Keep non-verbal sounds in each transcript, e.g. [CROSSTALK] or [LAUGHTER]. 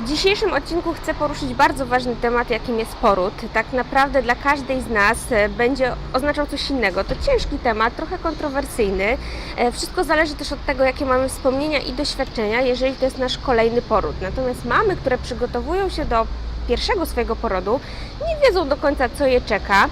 W dzisiejszym odcinku chcę poruszyć bardzo ważny temat, jakim jest poród. Tak naprawdę dla każdej z nas e, będzie oznaczał coś innego. To ciężki temat, trochę kontrowersyjny. E, Wszystko zależy też od tego, jakie mamy wspomnienia i doświadczenia, jeżeli to jest nasz kolejny poród. Natomiast mamy, które przygotowują się do pierwszego swojego porodu, nie wiedzą do końca, co je czeka.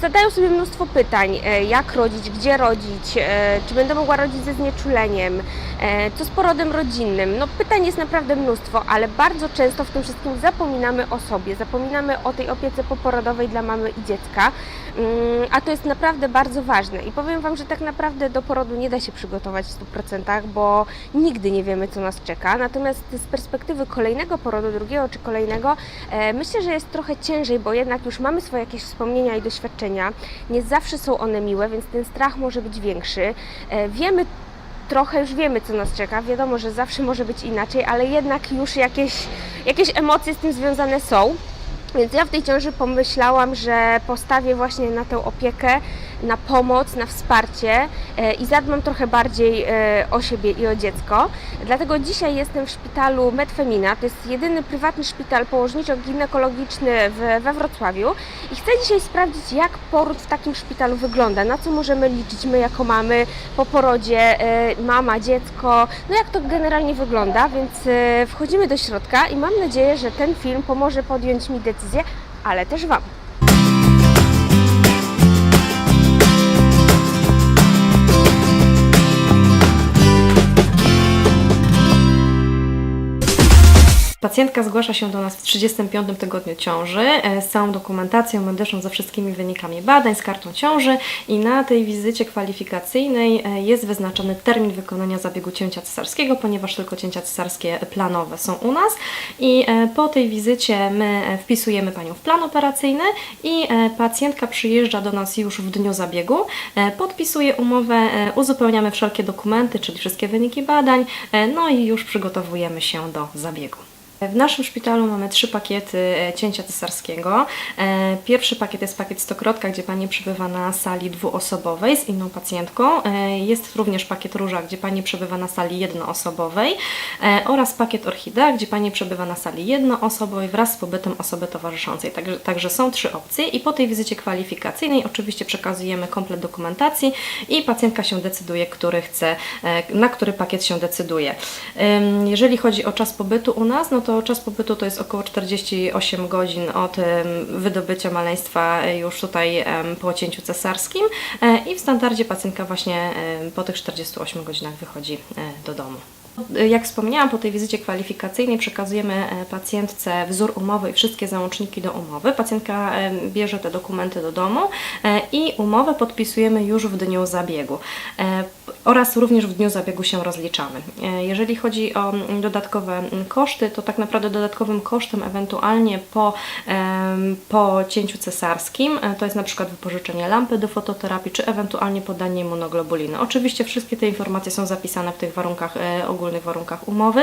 Zadają sobie mnóstwo pytań, e, jak rodzić, gdzie rodzić, e, czy będę mogła rodzić ze znieczuleniem, e, co z porodem rodzinnym. No pytań jest naprawdę mnóstwo, ale bardzo często w tym wszystkim zapominamy o sobie, zapominamy o tej opiece poporodowej dla mamy i dziecka, Mm, a to jest naprawdę bardzo ważne. I powiem Wam, że tak naprawdę do porodu nie da się przygotować w 100%, bo nigdy nie wiemy, co nas czeka. Natomiast z perspektywy kolejnego porodu, drugiego czy kolejnego, e, myślę, że jest trochę ciężej, bo jednak już mamy swoje jakieś wspomnienia i doświadczenia. Nie zawsze są one miłe, więc ten strach może być większy. E, wiemy trochę już wiemy, co nas czeka. Wiadomo, że zawsze może być inaczej, ale jednak już jakieś, jakieś emocje z tym związane są. Więc ja w tej ciąży pomyślałam, że postawię właśnie na tę opiekę, na pomoc, na wsparcie e, i zadbam trochę bardziej e, o siebie i o dziecko. Dlatego dzisiaj jestem w szpitalu Medfemina. To jest jedyny prywatny szpital położniczo-ginekologiczny we Wrocławiu i chcę dzisiaj sprawdzić, jak poród w takim szpitalu wygląda, na co możemy liczyć my jako mamy po porodzie, e, mama, dziecko, no jak to generalnie wygląda, więc wchodzimy do środka i mam nadzieję, że ten film pomoże podjąć mi decyzję, ale też Wam. Pacjentka zgłasza się do nas w 35 tygodniu ciąży e, z całą dokumentacją medyczną, ze wszystkimi wynikami badań, z kartą ciąży i na tej wizycie kwalifikacyjnej e, jest wyznaczony termin wykonania zabiegu cięcia cesarskiego, ponieważ tylko cięcia cesarskie planowe są u nas i e, po tej wizycie my wpisujemy Panią w plan operacyjny i pacjentka przyjeżdża do nas już w dniu zabiegu, podpisuje umowę, uzupełniamy wszelkie dokumenty, czyli wszystkie wyniki badań, no i już przygotowujemy się do zabiegu. W naszym szpitalu mamy trzy pakiety e, cięcia cesarskiego. E, Pierwszy pakiet jest pakiet stokrotka, gdzie Pani przebywa na sali dwuosobowej z inną pacjentką. E, Jest również pakiet róża, gdzie Pani przebywa na sali jednoosobowej oraz pakiet orchidea, gdzie Pani przebywa na sali jednoosobowej wraz z pobytem osoby towarzyszącej. Także, także są trzy opcje i po tej wizycie kwalifikacyjnej oczywiście przekazujemy komplet dokumentacji i pacjentka się decyduje, który chce, na który pakiet się decyduje. Jeżeli chodzi o czas pobytu u nas, no to czas pobytu to jest około 48 godzin od wydobycia maleństwa e, już tutaj po cięciu cesarskim e, i w standardzie pacjentka właśnie po tych 48 godzinach wychodzi e, do domu. Jak wspomniałam, po tej wizycie kwalifikacyjnej przekazujemy pacjentce wzór umowy i wszystkie załączniki do umowy. Pacjentka bierze te dokumenty do domu i umowę podpisujemy już w dniu zabiegu oraz również w dniu zabiegu się rozliczamy. E, Jeżeli chodzi o mm, dodatkowe koszty, to tak naprawdę dodatkowym kosztem ewentualnie po, po cięciu cesarskim e, to jest na przykład wypożyczenie lampy do fototerapii, czy ewentualnie podanie immunoglobuliny. Oczywiście wszystkie te informacje są zapisane w tych warunkach, e, ogólnych warunkach umowy.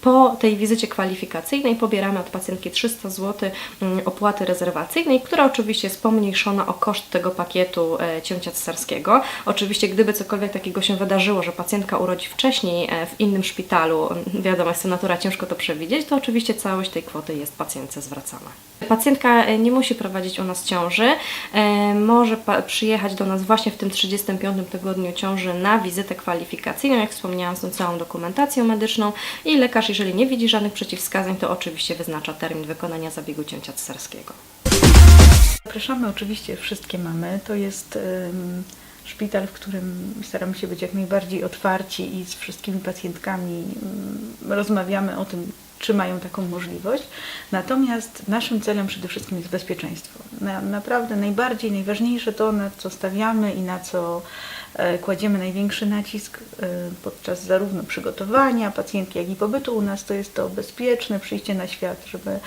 Po tej wizycie kwalifikacyjnej pobieramy od pacjentki 300 zł mm, opłaty rezerwacyjnej, która oczywiście jest pomniejszona o koszt tego pakietu cięcia cesarskiego. Oczywiście gdyby cokolwiek takiego się wydarzyło, że pacjentka urodzi wcześniej e, w innym szpitalu, m, wiadomo, jest to natura, ciężko to przewidzieć, to oczywiście całość tej kwoty jest pacjentce zwracana. Pacjentka e, nie musi prowadzić u nas ciąży, e, może przyjechać do nas właśnie w tym 35 tygodniu ciąży na wizytę kwalifikacyjną, jak wspomniałam, z tą całą dokumentacją medyczną i lekarz, jeżeli nie widzi żadnych przeciwwskazań, to oczywiście wyznacza termin wykonania zabiegu cięcia cesarskiego. Zapraszamy oczywiście wszystkie mamy. To jest em, szpital, w którym staramy się być jak najbardziej otwarci i z wszystkimi pacjentkami em, rozmawiamy o tym, czy mają taką możliwość. Natomiast naszym celem przede wszystkim jest bezpieczeństwo. Na, naprawdę najbardziej, najważniejsze to, na co stawiamy i na co e, kładziemy największy nacisk e, podczas zarówno przygotowania pacjentki, jak i pobytu u nas, to jest to bezpieczne przyjście na świat, żeby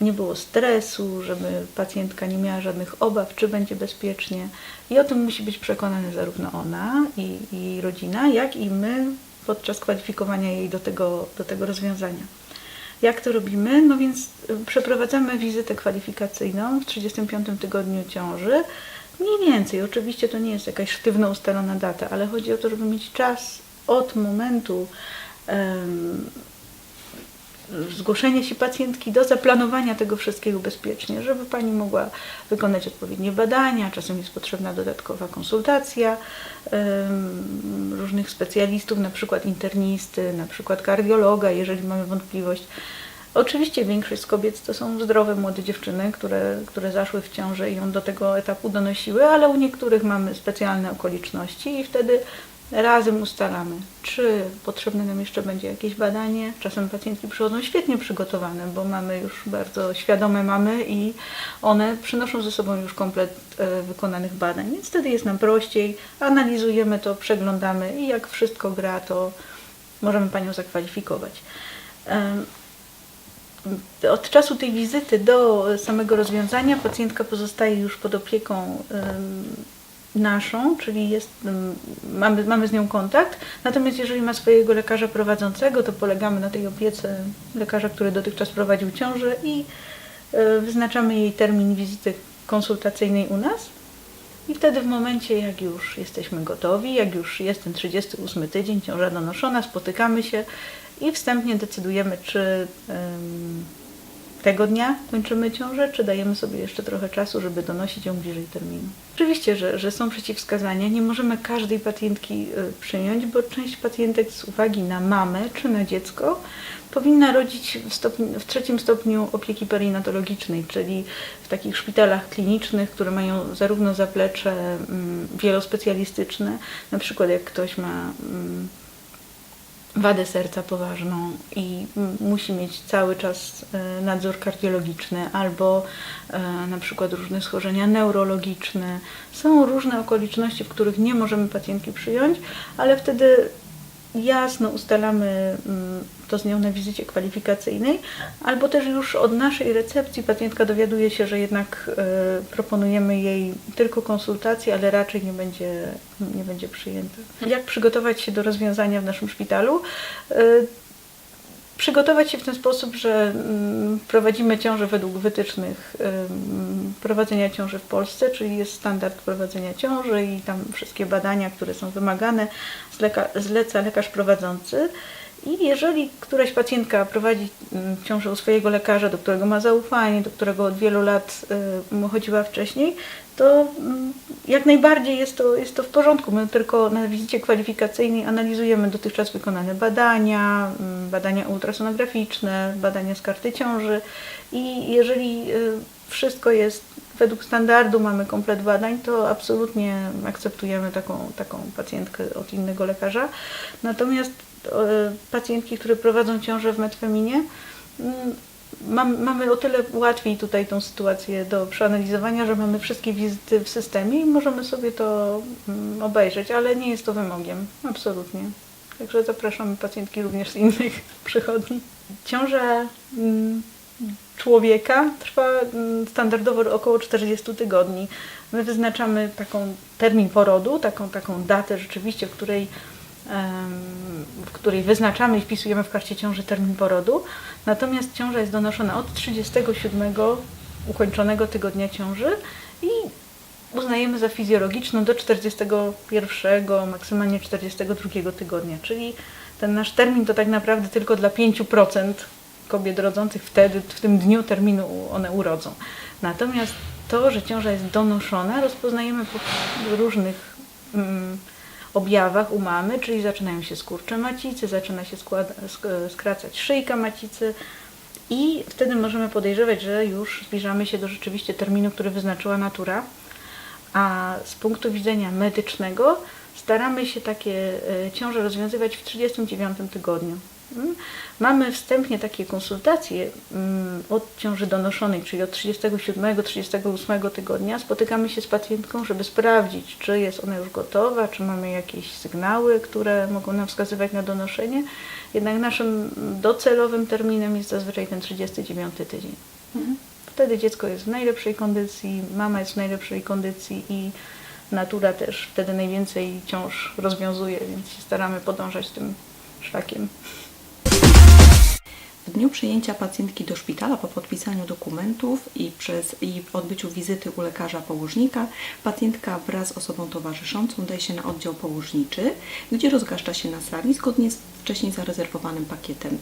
nie było stresu, żeby pacjentka nie miała żadnych obaw, czy będzie bezpiecznie. I o tym musi być przekonana zarówno ona i, i rodzina, jak i my podczas kwalifikowania jej do tego, do tego rozwiązania. Jak to robimy? No więc y, przeprowadzamy wizytę kwalifikacyjną w 35 tygodniu ciąży. Mniej więcej, oczywiście to nie jest jakaś sztywno ustalona data, ale chodzi o to, żeby mieć czas od momentu zgłoszenia się pacjentki, do zaplanowania tego wszystkiego bezpiecznie, żeby Pani mogła wykonać odpowiednie badania, czasem jest potrzebna dodatkowa konsultacja różnych specjalistów, na przykład internisty, na przykład kardiologa, jeżeli mamy wątpliwość. Oczywiście większość z kobiet to są zdrowe młode dziewczyny, które, które zaszły w ciążę i ją do tego etapu donosiły, ale u niektórych mamy specjalne okoliczności i wtedy razem ustalamy, czy potrzebne nam jeszcze będzie jakieś badanie. Czasem pacjentki przychodzą świetnie przygotowane, bo mamy już bardzo świadome mamy i one przynoszą ze sobą już komplet e, wykonanych badań, więc wtedy jest nam prościej, analizujemy to, przeglądamy i jak wszystko gra, to możemy Panią zakwalifikować. Em, od czasu tej wizyty do samego rozwiązania pacjentka pozostaje już pod opieką em, naszą, czyli jest, em, mamy, mamy z nią kontakt. Natomiast jeżeli ma swojego lekarza prowadzącego, to polegamy na tej opiece lekarza, który dotychczas prowadził ciążę i e, wyznaczamy jej termin wizyty konsultacyjnej u nas. I wtedy w momencie, jak już jesteśmy gotowi, jak już jest ten 38 tydzień, ciąża donoszona, spotykamy się i wstępnie decydujemy, czy em, tego dnia kończymy ciążę, czy dajemy sobie jeszcze trochę czasu, żeby donosić ją bliżej terminu. Oczywiście, że, że są przeciwwskazania. Nie możemy każdej pacjentki y, przyjąć, bo część pacjentek z uwagi na mamę czy na dziecko powinna rodzić w, stopniu, w trzecim stopniu opieki perinatologicznej, czyli w takich szpitalach klinicznych, które mają zarówno zaplecze mm, wielospecjalistyczne, na przykład jak ktoś ma mm, wadę serca poważną i musi mieć cały czas e, nadzór kardiologiczny albo e, na przykład różne schorzenia neurologiczne. Są różne okoliczności, w których nie możemy pacjentki przyjąć, ale wtedy jasno ustalamy mm, to z nią na wizycie kwalifikacyjnej, albo też już od naszej recepcji pacjentka dowiaduje się, że jednak e, proponujemy jej tylko konsultację, ale raczej nie będzie, nie będzie przyjęta. Jak przygotować się do rozwiązania w naszym szpitalu? Przygotować się w ten sposób, że mm, prowadzimy ciążę według wytycznych prowadzenia ciąży w Polsce, czyli jest standard prowadzenia ciąży i tam wszystkie badania, które są wymagane, zleca lekarz prowadzący. I jeżeli któraś pacjentka prowadzi ciążę u swojego lekarza, do którego ma zaufanie, do którego od wielu lat y, chodziła wcześniej, to mm, jak najbardziej jest to, jest to w porządku. My tylko na wizycie kwalifikacyjnej analizujemy dotychczas wykonane badania, mm, badania ultrasonograficzne, badania z karty ciąży i jeżeli y, wszystko jest według standardu, mamy komplet badań, to absolutnie akceptujemy taką, taką pacjentkę od innego lekarza. Natomiast y, pacjentki, które prowadzą ciążę w metfeminie, mm, Mam, mamy o tyle łatwiej tutaj tą sytuację do przeanalizowania, że mamy wszystkie wizyty w systemie i możemy sobie to mm, obejrzeć, ale nie jest to wymogiem, absolutnie. Także zapraszamy pacjentki również z innych [LAUGHS] przychodni. Ciąża mm, człowieka trwa mm, standardowo około 40 tygodni. My wyznaczamy taką termin porodu, taką, taką datę rzeczywiście, w której w której wyznaczamy i wpisujemy w karcie ciąży termin porodu. Natomiast ciąża jest donoszona od 37 ukończonego tygodnia ciąży i uznajemy za fizjologiczną do 41, maksymalnie 42 tygodnia. Czyli ten nasz termin to tak naprawdę tylko dla 5% kobiet rodzących wtedy, w tym dniu terminu one urodzą. Natomiast to, że ciąża jest donoszona, rozpoznajemy po różnych mm, objawach u mamy, czyli zaczynają się skurcze macicy, zaczyna się składa, sk- skracać szyjka macicy i wtedy możemy podejrzewać, że już zbliżamy się do rzeczywiście terminu, który wyznaczyła natura. A z punktu widzenia medycznego staramy się takie e, ciąże rozwiązywać w 39 tygodniu. Mm. Mamy wstępnie takie konsultacje mm, od ciąży donoszonej, czyli od 37-38 tygodnia. Spotykamy się z pacjentką, żeby sprawdzić, czy jest ona już gotowa, czy mamy jakieś sygnały, które mogą nam wskazywać na donoszenie. Jednak naszym docelowym terminem jest zazwyczaj ten 39 tydzień. Wtedy dziecko jest w najlepszej kondycji, mama jest w najlepszej kondycji i natura też wtedy najwięcej ciąż rozwiązuje, więc się staramy podążać tym szlakiem. W dniu przyjęcia pacjentki do szpitala po podpisaniu dokumentów i, przez, i odbyciu wizyty u lekarza położnika, pacjentka wraz z osobą towarzyszącą daje się na oddział położniczy, gdzie rozgaszcza się na sali zgodnie z wcześniej zarezerwowanym pakietem.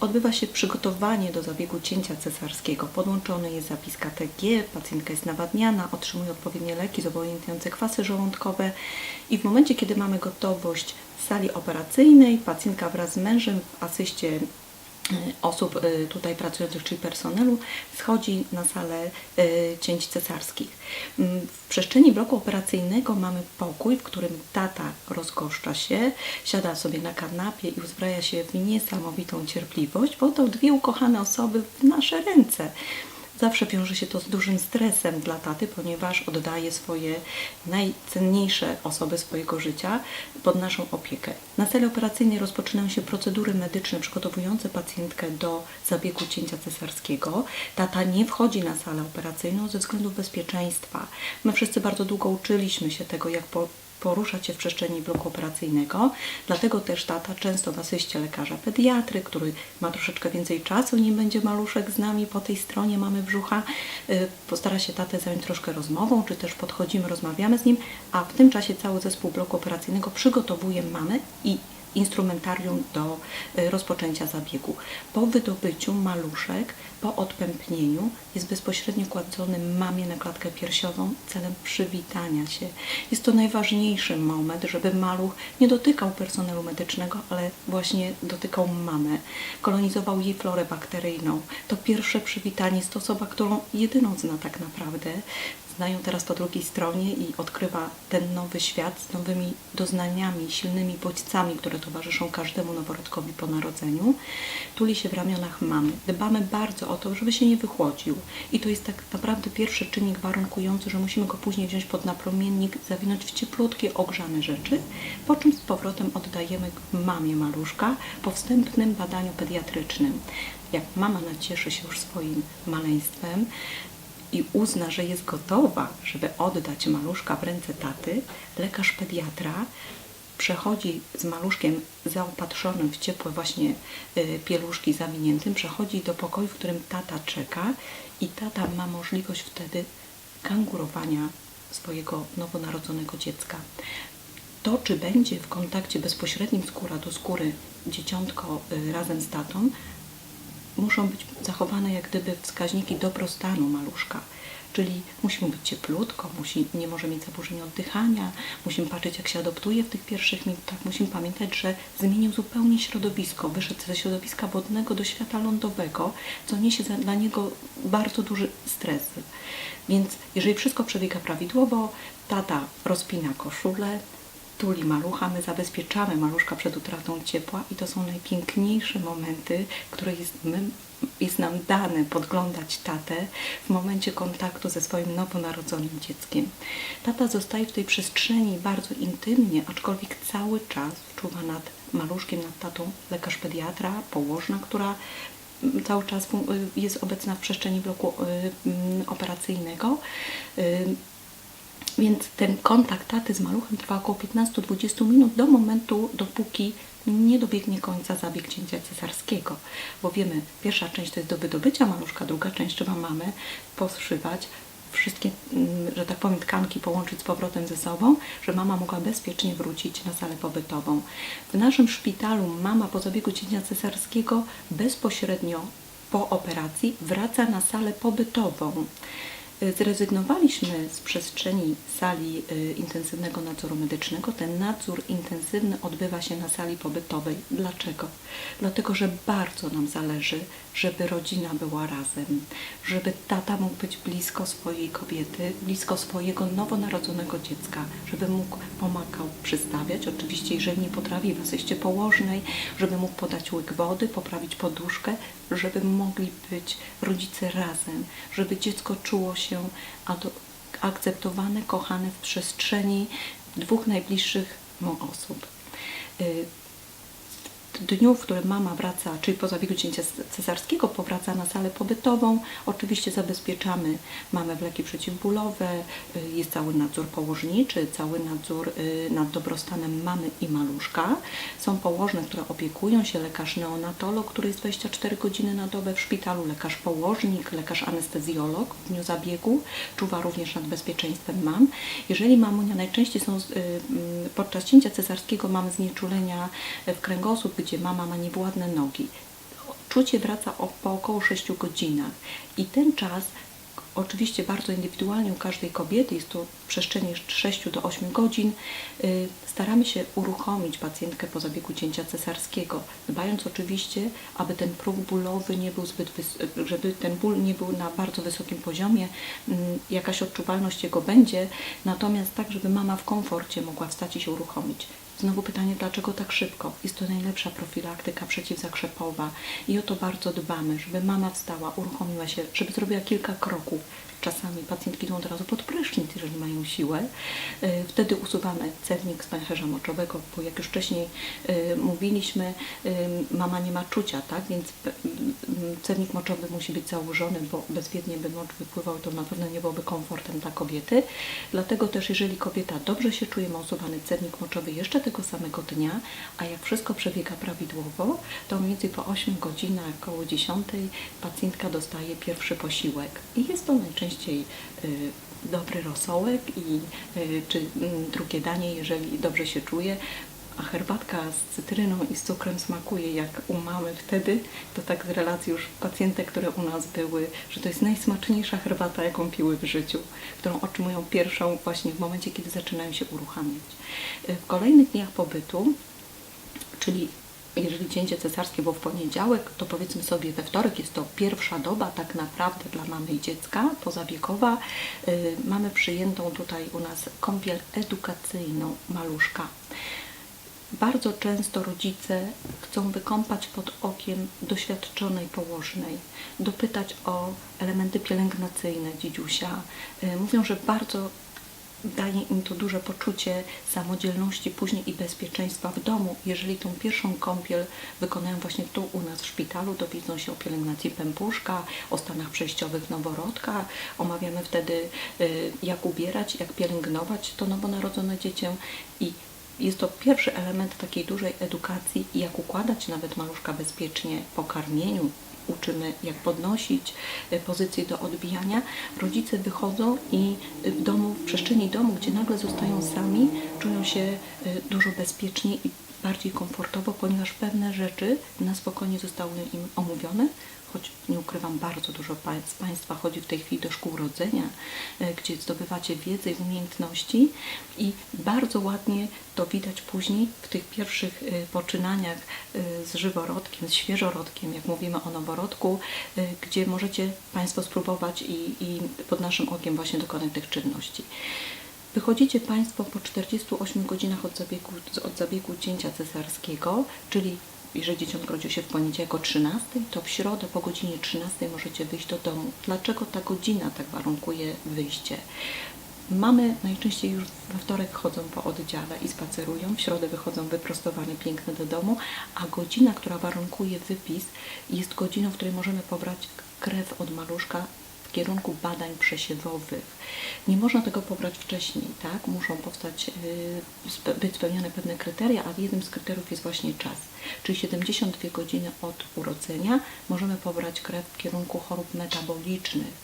Odbywa się przygotowanie do zabiegu cięcia cesarskiego. Podłączony jest zapis KTG, pacjentka jest nawadniana, otrzymuje odpowiednie leki zobojętniające kwasy żołądkowe i w momencie, kiedy mamy gotowość sali operacyjnej, pacjentka wraz z mężem w asyście osób y, tutaj pracujących, czyli personelu, schodzi na salę y, cięć cesarskich. Mm, W przestrzeni bloku operacyjnego mamy pokój, w którym tata rozgoszcza się, siada sobie na kanapie i uzbraja się w niesamowitą cierpliwość, bo to dwie ukochane osoby w nasze ręce. Zawsze wiąże się to z dużym stresem dla taty, ponieważ oddaje swoje najcenniejsze osoby swojego życia pod naszą opiekę. Na sali operacyjnej rozpoczynają się procedury medyczne przygotowujące pacjentkę do zabiegu cięcia cesarskiego. Tata nie wchodzi na salę operacyjną ze względów bezpieczeństwa. My wszyscy bardzo długo uczyliśmy się tego, jak po poruszać się w przestrzeni bloku operacyjnego. Dlatego też tata często w asyście lekarza pediatry, który ma troszeczkę więcej czasu, nim będzie maluszek z nami po tej stronie mamy brzucha, y, postara się tatę zająć troszkę rozmową, czy też podchodzimy, rozmawiamy z nim, a w tym czasie cały zespół bloku operacyjnego przygotowuje mamę i instrumentarium do y, rozpoczęcia zabiegu. Po wydobyciu maluszek, po odpępnieniu jest bezpośrednio kładzony mamie na klatkę piersiową celem przywitania się. Jest to najważniejszy moment, żeby maluch nie dotykał personelu medycznego, ale właśnie dotykał mamę. Kolonizował jej florę bakteryjną. To pierwsze przywitanie jest to osoba, którą jedyną zna tak naprawdę znają teraz po drugiej stronie i odkrywa ten nowy świat z nowymi doznaniami, silnymi bodźcami, które towarzyszą każdemu noworodkowi po narodzeniu. Tuli się w ramionach mamy. Dbamy bardzo o to, żeby się nie wychłodził. I to jest tak naprawdę pierwszy czynnik warunkujący, że musimy go później wziąć pod napromiennik, zawinąć w cieplutkie, ogrzane rzeczy, po czym z powrotem oddajemy mamie maluszka po wstępnym badaniu pediatrycznym. Jak mama nacieszy się już swoim maleństwem, i uzna, że jest gotowa, żeby oddać maluszka w ręce taty, lekarz pediatra przechodzi z maluszkiem zaopatrzonym w ciepłe właśnie y, pieluszki zawiniętym, przechodzi do pokoju, w którym tata czeka i tata ma możliwość wtedy kangurowania swojego nowonarodzonego dziecka. To, czy będzie w kontakcie bezpośrednim skóra do skóry dzieciątko y, razem z tatą, muszą być zachowane jak gdyby wskaźniki dobrostanu maluszka. Czyli musi mu być cieplutko, musi, nie może mieć zaburzeń oddychania, musimy patrzeć jak się adoptuje w tych pierwszych minutach, musimy pamiętać, że zmienił zupełnie środowisko, wyszedł ze środowiska wodnego do świata lądowego, co niesie dla niego bardzo duży stres. Więc jeżeli wszystko przebiega prawidłowo, tata rozpina koszulę, tuli malucha, my zabezpieczamy maluszka przed utratą ciepła i to są najpiękniejsze momenty, które jest, my, jest nam dane podglądać tatę w momencie kontaktu ze swoim nowonarodzonym dzieckiem. Tata zostaje w tej przestrzeni bardzo intymnie, aczkolwiek cały czas czuwa nad maluszkiem, nad tatą lekarz pediatra, położna, która mm, cały czas y, jest obecna w przestrzeni bloku y, mm, operacyjnego. Więc ten kontakt taty z maluchem trwa około 15-20 minut do momentu, dopóki nie dobiegnie końca zabieg cięcia cesarskiego. Bo wiemy, pierwsza część to jest do wydobycia maluszka, druga część trzeba mamy poszywać, wszystkie, mm, że tak powiem, tkanki połączyć z powrotem ze sobą, żeby mama mogła bezpiecznie wrócić na salę pobytową. W naszym szpitalu mama po zabiegu cięcia cesarskiego bezpośrednio po operacji wraca na salę pobytową. Zrezygnowaliśmy z przestrzeni sali y, intensywnego nadzoru medycznego. Ten nadzór intensywny odbywa się na sali pobytowej. Dlaczego? Dlatego, że bardzo nam zależy, żeby rodzina była razem, żeby tata mógł być blisko swojej kobiety, blisko swojego nowonarodzonego dziecka, żeby mógł pomagał przystawiać, oczywiście jeżeli nie potrafi w asyście położnej, żeby mógł podać łyk wody, poprawić poduszkę, żeby mogli być rodzice razem, żeby dziecko czuło się ado- akceptowane, kochane w przestrzeni dwóch najbliższych mu osób. Dniu, w którym mama wraca, czyli po zabiegu cięcia cesarskiego, powraca na salę pobytową. Oczywiście zabezpieczamy mamę w leki przeciwbólowe, y, jest cały nadzór położniczy, cały nadzór y, nad dobrostanem mamy i maluszka. Są położne, które opiekują się, lekarz neonatolog, który jest 24 godziny na dobę w szpitalu, lekarz położnik, lekarz anestezjolog w dniu zabiegu, czuwa również nad bezpieczeństwem mam. Jeżeli mamunia najczęściej są y, mm, podczas cięcia cesarskiego mamy znieczulenia w kręgosłup, gdzie mama ma niewładne nogi. Czucie wraca po około 6 godzinach i ten czas oczywiście bardzo indywidualnie u każdej kobiety, jest to w przestrzeni 6 do 8 godzin, y, staramy się uruchomić pacjentkę po zabiegu cięcia cesarskiego, dbając oczywiście, aby ten próg bólowy nie był zbyt, żeby ten ból nie był na bardzo wysokim poziomie, mm, jakaś odczuwalność jego będzie, natomiast tak, żeby mama w komforcie mogła wstać i się uruchomić. Znowu pytanie, dlaczego tak szybko? Jest to najlepsza profilaktyka przeciwzakrzepowa i o to bardzo dbamy, żeby mama wstała, uruchomiła się, żeby zrobiła kilka kroków. Czasami pacjentki idą od razu pod prysznic, jeżeli mają siłę. E, Wtedy usuwamy cewnik z pęcherza moczowego, bo jak już wcześniej e, mówiliśmy, e, mama nie ma czucia, tak? Więc cewnik moczowy musi być założony, bo bezwiednie by mocz wypływał, to na pewno nie byłoby komfortem dla kobiety. Dlatego też, jeżeli kobieta dobrze się czuje, ma usuwany cewnik moczowy jeszcze tego samego dnia, a jak wszystko przebiega prawidłowo, to mniej więcej po 8 godzinach, około 10 pacjentka dostaje pierwszy posiłek. I jest to najczęściej y, dobry rosołek i y, czy mm, drugie danie, jeżeli dobrze się czuje. A herbatka z cytryną i z cukrem smakuje jak u mamy wtedy, to tak z relacji już pacjentek, które u nas były, że to jest najsmaczniejsza herbata, jaką piły w życiu, którą otrzymują pierwszą właśnie w momencie, kiedy zaczynają się uruchamiać. Y, W kolejnych dniach pobytu czyli jeżeli cięcie cesarskie było w poniedziałek, to powiedzmy sobie we wtorek jest to pierwsza doba tak naprawdę dla mamy i dziecka pozabiegowa. Y, mamy przyjętą tutaj u nas kąpiel edukacyjną maluszka. Bardzo często rodzice chcą wykąpać pod okiem doświadczonej położnej, dopytać o elementy pielęgnacyjne dzidziusia. Y, Mówią, że bardzo daje im to duże poczucie samodzielności później i bezpieczeństwa w domu. Jeżeli tą pierwszą kąpiel wykonają właśnie tu u nas w szpitalu, dowiedzą się o pielęgnacji pępuszka, o stanach przejściowych noworodka, omawiamy wtedy y, jak ubierać, jak pielęgnować to nowonarodzone dziecię i jest to pierwszy element takiej dużej edukacji, jak układać nawet maluszka bezpiecznie po karmieniu. Uczymy, jak podnosić e, pozycję do odbijania. Rodzice wychodzą i w domu, w przestrzeni domu, gdzie nagle zostają sami, czują się e, dużo bezpieczniej i bardziej komfortowo, ponieważ pewne rzeczy na spokojnie zostały im omówione, choć nie ukrywam, bardzo dużo z Państwa chodzi w tej chwili do szkół rodzenia, e, gdzie zdobywacie wiedzę i umiejętności i bardzo ładnie to widać później w tych pierwszych e, poczynaniach e, z żyworodkiem, z świeżorodkiem, jak mówimy o noworodku, gdzie możecie Państwo spróbować i, i pod naszym okiem właśnie dokonać tych czynności. Wychodzicie Państwo po 48 godzinach od zabiegu, od zabiegu cięcia cesarskiego, czyli jeżeli dzieciątko rodziło się w poniedziałek o 13, to w środę po godzinie 13 możecie wyjść do domu. Dlaczego ta godzina tak warunkuje wyjście? Mamy najczęściej już we wtorek chodzą po oddziale i spacerują, w środę wychodzą wyprostowane, piękne do domu, a godzina, która warunkuje wypis, jest godziną, w której możemy pobrać krew od maluszka kierunku badań przesiewowych. Nie można tego pobrać wcześniej, tak? Muszą powstać, spe- być spełnione pewne kryteria, a jednym z kryteriów jest właśnie czas. Czyli 72 godziny od urodzenia możemy pobrać krew w kierunku chorób metabolicznych.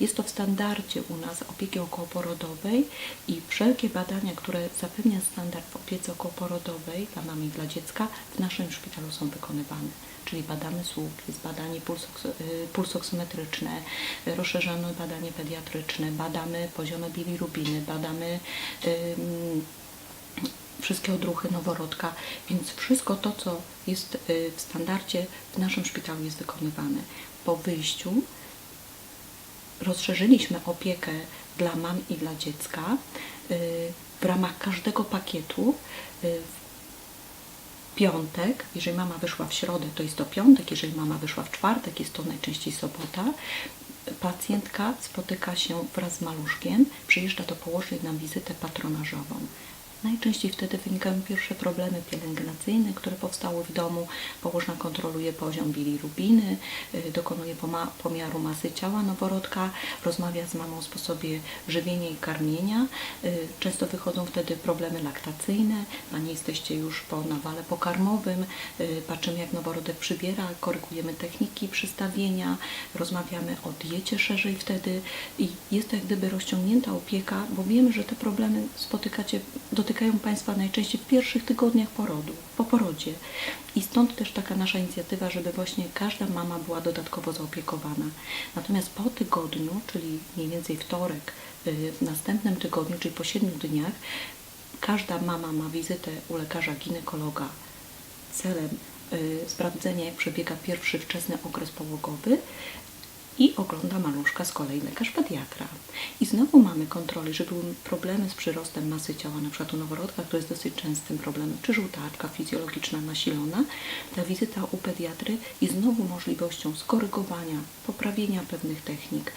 Jest to w standardzie u nas opieki okołoporodowej i wszelkie badania, które zapewnia standard w opiece okołoporodowej dla mamy i dla dziecka, w naszym szpitalu są wykonywane. Czyli badamy słuch, jest badanie pulsoks- y, pulsoksymetryczne, y, rozszerzone badanie pediatryczne, badamy poziomy bilirubiny, badamy ym, wszystkie odruchy noworodka, więc wszystko to, co jest y, w standardzie w naszym szpitalu jest wykonywane. Po wyjściu rozszerzyliśmy opiekę dla mam i dla dziecka y, w ramach każdego pakietu. Piątek, jeżeli mama wyszła w środę, to jest to piątek, jeżeli mama wyszła w czwartek, jest to najczęściej sobota. Pacjentka spotyka się wraz z maluszkiem, przyjeżdża do położnej na wizytę patronażową. Najczęściej wtedy wynikają pierwsze problemy pielęgnacyjne, które powstały w domu. Położna kontroluje poziom bilirubiny, y, dokonuje pomiaru masy ciała noworodka, rozmawia z mamą o sposobie żywienia i karmienia. Y, Często wychodzą wtedy problemy laktacyjne, a nie jesteście już po nawale pokarmowym. Y, Patrzymy jak noworodek przybiera, korygujemy techniki przystawienia, rozmawiamy o diecie szerzej wtedy i jest to jak gdyby rozciągnięta opieka, bo wiemy, że te problemy spotykacie, dotykacie spotykają Państwa najczęściej w pierwszych tygodniach porodu, po porodzie. I stąd też taka nasza inicjatywa, żeby właśnie każda mama była dodatkowo zaopiekowana. Natomiast po tygodniu, czyli mniej więcej wtorek, y, w następnym tygodniu, czyli po 7 dniach, każda mama ma wizytę u lekarza ginekologa celem y, sprawdzenia, jak przebiega pierwszy wczesny okres połogowy i ogląda maluszka z kolei lekarz pediatra. I znowu mamy kontrolę, że były problemy z przyrostem masy ciała, na przykład u noworodka, to jest dosyć częstym problemem, czy żółtaczka fizjologiczna nasilona. Ta wizyta u pediatry i znowu możliwością skorygowania, poprawienia pewnych technik,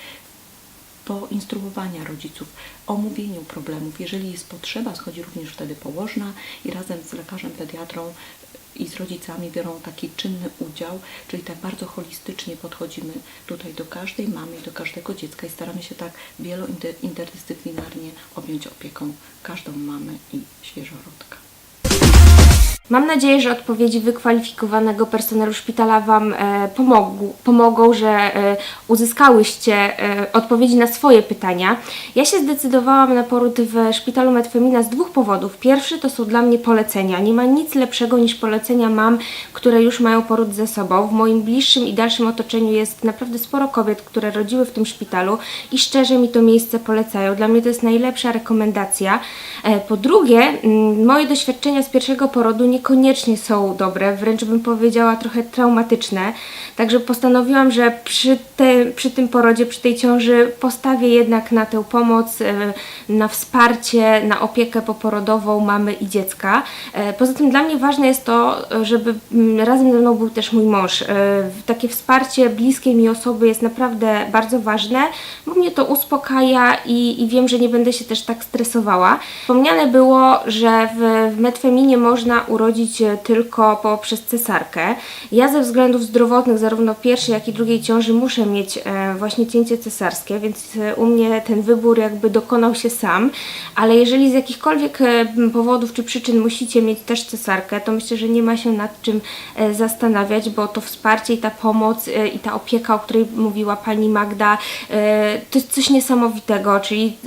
poinstruowania rodziców, omówieniu problemów. Jeżeli jest potrzeba, schodzi również wtedy położna i razem z lekarzem pediatrą i z rodzicami biorą taki czynny udział, czyli tak bardzo holistycznie podchodzimy tutaj do każdej mamy i do każdego dziecka i staramy się tak wielointerdyscyplinarnie objąć opieką każdą mamę i świeżorodka. Mam nadzieję, że odpowiedzi wykwalifikowanego personelu szpitala Wam e, pomogą, pomogą, że e, uzyskałyście e, odpowiedzi na swoje pytania. Ja się zdecydowałam na poród w szpitalu Medfemina z dwóch powodów. Pierwszy to są dla mnie polecenia. Nie ma nic lepszego niż polecenia mam, które już mają poród ze sobą. W moim bliższym i dalszym otoczeniu jest naprawdę sporo kobiet, które rodziły w tym szpitalu i szczerze mi to miejsce polecają. Dla mnie to jest najlepsza rekomendacja. Po drugie, moje doświadczenia z pierwszego porodu niekoniecznie są dobre, wręcz bym powiedziała trochę traumatyczne. Także postanowiłam, że przy, te, przy tym porodzie, przy tej ciąży postawię jednak na tę pomoc, e, na wsparcie, na opiekę poporodową mamy i dziecka. E, Poza tym dla mnie ważne jest to, żeby mm, razem ze mną był też mój mąż. E, Takie wsparcie bliskiej mi osoby jest naprawdę bardzo ważne, bo mnie to uspokaja i, i wiem, że nie będę się też tak stresowała. Wspomniane było, że w, w Medfeminie można urodzić e, tylko poprzez cesarkę. Ja ze względów zdrowotnych, zarówno pierwszej, jak i drugiej ciąży, muszę mieć e, właśnie cięcie cesarskie, więc e, u mnie ten wybór jakby dokonał się sam, ale jeżeli z jakichkolwiek powodów czy przyczyn musicie mieć też cesarkę, to myślę, że nie ma się nad czym zastanawiać, bo to wsparcie i ta pomoc i ta opieka, o której mówiła pani Magda, to jest coś niesamowitego, czyli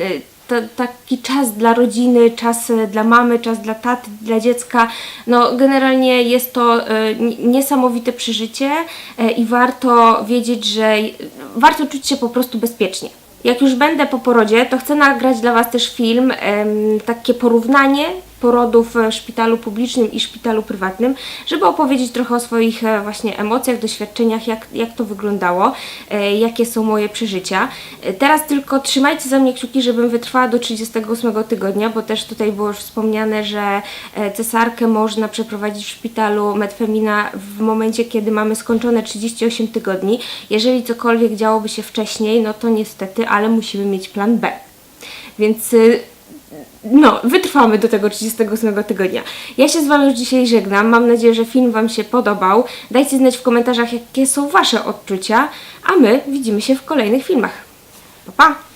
taki czas dla rodziny, czas e, dla mamy, czas dla taty, dla dziecka. No, generalnie jest to e, niesamowite przeżycie e, i warto wiedzieć, że warto czuć się po prostu bezpiecznie. Jak już będę po porodzie, to chcę nagrać dla Was też film, takie porównanie porodów w szpitalu publicznym i szpitalu prywatnym, żeby opowiedzieć trochę o swoich e, właśnie emocjach, doświadczeniach, jak, jak to wyglądało, e, jakie są moje przeżycia. E, Teraz tylko trzymajcie za mnie kciuki, żebym wytrwała do 38 tygodnia, bo też tutaj było już wspomniane, że cesarkę można przeprowadzić w szpitalu Medfemina w momencie, kiedy mamy skończone 38 tygodni. Jeżeli cokolwiek działoby się wcześniej, no to niestety, ale musimy mieć plan B. Więc y, no, wytrwamy do tego 38 tygodnia. Ja się z Wami już dzisiaj żegnam. Mam nadzieję, że film Wam się podobał. Dajcie znać w komentarzach, jakie są Wasze odczucia, a my widzimy się w kolejnych filmach. Pa, pa!